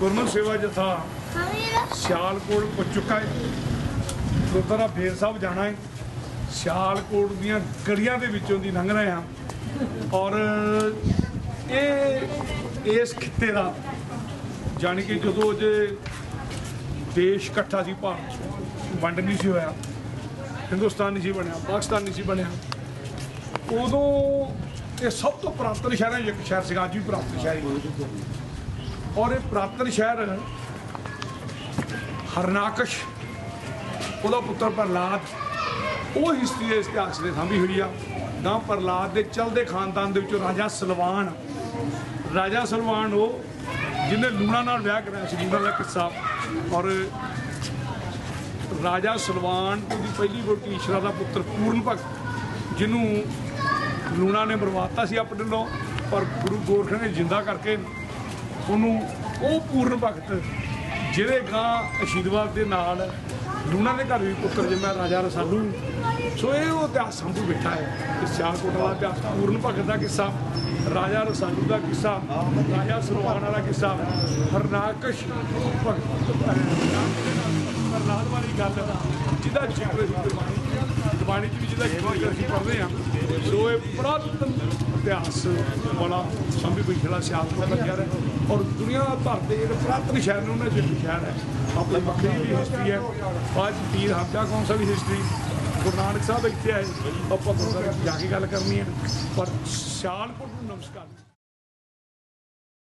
ਗੁਰਮੁਖ ਸੇਵਾ ਜਥਾ ਸਿਆਲਕੋਟ ਪੁੱਜ ਚੁੱਕਾ ਹੈ। ਗੁਰਦੁਆਰਾ ਫੇਰ ਸਾਹਿਬ ਜਾਣਾ ਹੈ। ਸਿਆਲਕੋਟ ਦੀਆਂ ਗਲੀਆਂ ਦੇ ਵਿੱਚੋਂ ਦੀ ਲੰਘ ਰਹੇ ਹਾਂ। ਔਰ ਇਹ, ਇਸ ਖਿੱਤੇ ਦਾ ਜਾਣੀ ਕਿ ਜਦੋਂ ਜੇ ਦੇਸ਼ ਇਕੱਠਾ ਸੀ ਭਾਰਤ ਵੰਡ ਨਹੀਂ ਸੀ ਹੋਇਆ। ਹਿੰਦੁਸਤਾਨ ਨਹੀਂ ਸੀ ਬਣਿਆ, ਪਾਕਿਸਤਾਨ ਨਹੀਂ ਸੀ ਬਣਿਆ। ਉਦੋਂ ਇਹ ਸਭ ਤੋਂ ਪ੍ਰਾਪਤਨ ਸ਼ਹਿਰਾਂ 'ਚੋਂ ਇੱਕ ਸ਼ਹਿਰ ਸੀਗਾ, ਅੱਜ ਵੀ ਪ੍ਰਾਪਤਨ ਸ਼ਹਿਰ ਹੀ। ਔਰ ਇਹ ਪ੍ਰਾਪਤਨ ਸ਼ਹਿਰ ਹਰਨਾਕਸ਼, ਉਹਦਾ ਪੁੱਤਰ ਪ੍ਰਹਲਾਦ, ਉਹ ਹਿਸਟਰੀ ਦੇ ਇਤਿਹਾਸ ਦੇ ਸਾਂਭੀ ਹੋਈ ਆ। ਗਾਂ ਪ੍ਰਹਲਾਦ ਦੇ ਚਲਦੇ ਖਾਨਦਾਨ ਦੇ ਵਿੱਚੋਂ ਰਾਜਾ ਸਲਵਾਨ ਰਾਜਾ ਸਲਵਾਨ ਉਹ ਜਿਹਨੇ ਲੂਣਾ ਨਾਲ ਵਿਆਹ ਕਰਾਇਆ ਸੀ, ਲੂਣਾ ਦਾ ਕਿੱਸਾ। ਔਰ ਰਾਜਾ ਸਲਵਾਨ ਦੀ ਪਹਿਲੀ ਵੋਟੀ ਈਸ਼ਰਾ ਦਾ ਪੁੱਤਰ ਪੂਰਨ ਭਗਤ, ਜਿਹਨੂੰ ਲੂਣਾ ਨੇ ਬਰਵਾਤਾ ਸੀ ਆਪਣੇ ਨੂੰ ਪਰ ਗੁਰੂ ਗੋਰਖ ਨੇ ਜਿੰਦਾ ਕਰਕੇ ਉਹਨੂੰ ਉਹ ਪੂਰਨ ਭਗਤ ਜਿਹਦੇ ਗਾਂ ਅਸ਼ੀਰਵਾਦ ਦੇ ਨਾਲ ਲੂਣਾ ਦੇ ਘਰ ਵੀ ਪੁੱਤਰ ਜੰਮਿਆ ਰਾਜਾ ਰਸਾਲੂ। ਸੋ ਇਹ ਉਹ ਇਤਿਹਾਸ ਸੰਭੂ ਬੈਠਾ ਹੈ। ਕਿ ਸਿਆਲਕੋਟ ਵਾਲਾ ਇਤਿਹਾਸ, ਪੂਰਨ ਭਗਤ ਦਾ ਕਿੱਸਾ, ਰਾਜਾ ਰਸਾਲੂ ਦਾ ਕਿੱਸਾ, ਰਾਜਾ ਸਰਵਾਨ ਵਾਲਾ ਕਿੱਸਾ, ਹਰਨਾਕਸ਼ ਭਗਤ ਪ੍ਰਹਲਾਦ ਵਾਲੀ ਗੱਲ ਜਿਹਦਾ ਜ਼ਿਕਰ ਅਸੀਂ ਗੁਰਬਾਣੀ ਚ ਵੀ ਜਿਹਦਾ ਜ਼ਿਕਰ ਅਸੀਂ ਪੜ੍ਹਦੇ ਹਾਂ। ਸੋ ਇਹ ਪੁਰਾਤਨ ਇਤਿਹਾਸ ਵਾਲਾ ਸੰਭੀ ਕੋਈ ਖੇਲਾ ਦਾ ਸ਼ਹਿਰ ਹੈ ਔਰ ਦੁਨੀਆ ਭਰ ਦੇ ਜਿਹੜੇ ਪੁਰਾਤਨ ਸ਼ਹਿਰ ਨੇ, ਉਹਨਾਂ ਚ ਸ਼ਹਿਰ ਹੈ। ਆਪਣੀ ਵੱਖਰੀ ਵੀ ਹਿਸਟਰੀ ਹੈ। ਅੱਜ ਪੀਰ ਹਮਜ਼ਾ ਕੌਂਸਲ ਦੀ ਹਿਸਟਰੀ ਗੁਰੂ ਨਾਨਕ ਸਾਹਿਬ ਇੱਥੇ ਆਏ। ਆਪਾਂ ਗੁਰਦੁਆਰੇ 'ਚ ਜਾ ਕੇ ਗੱਲ ਕਰਨੀ ਹੈ। ਪਰ ਸਿਆਲਕੋਟ ਨੂੰ ਨਮਸਕਾਰ।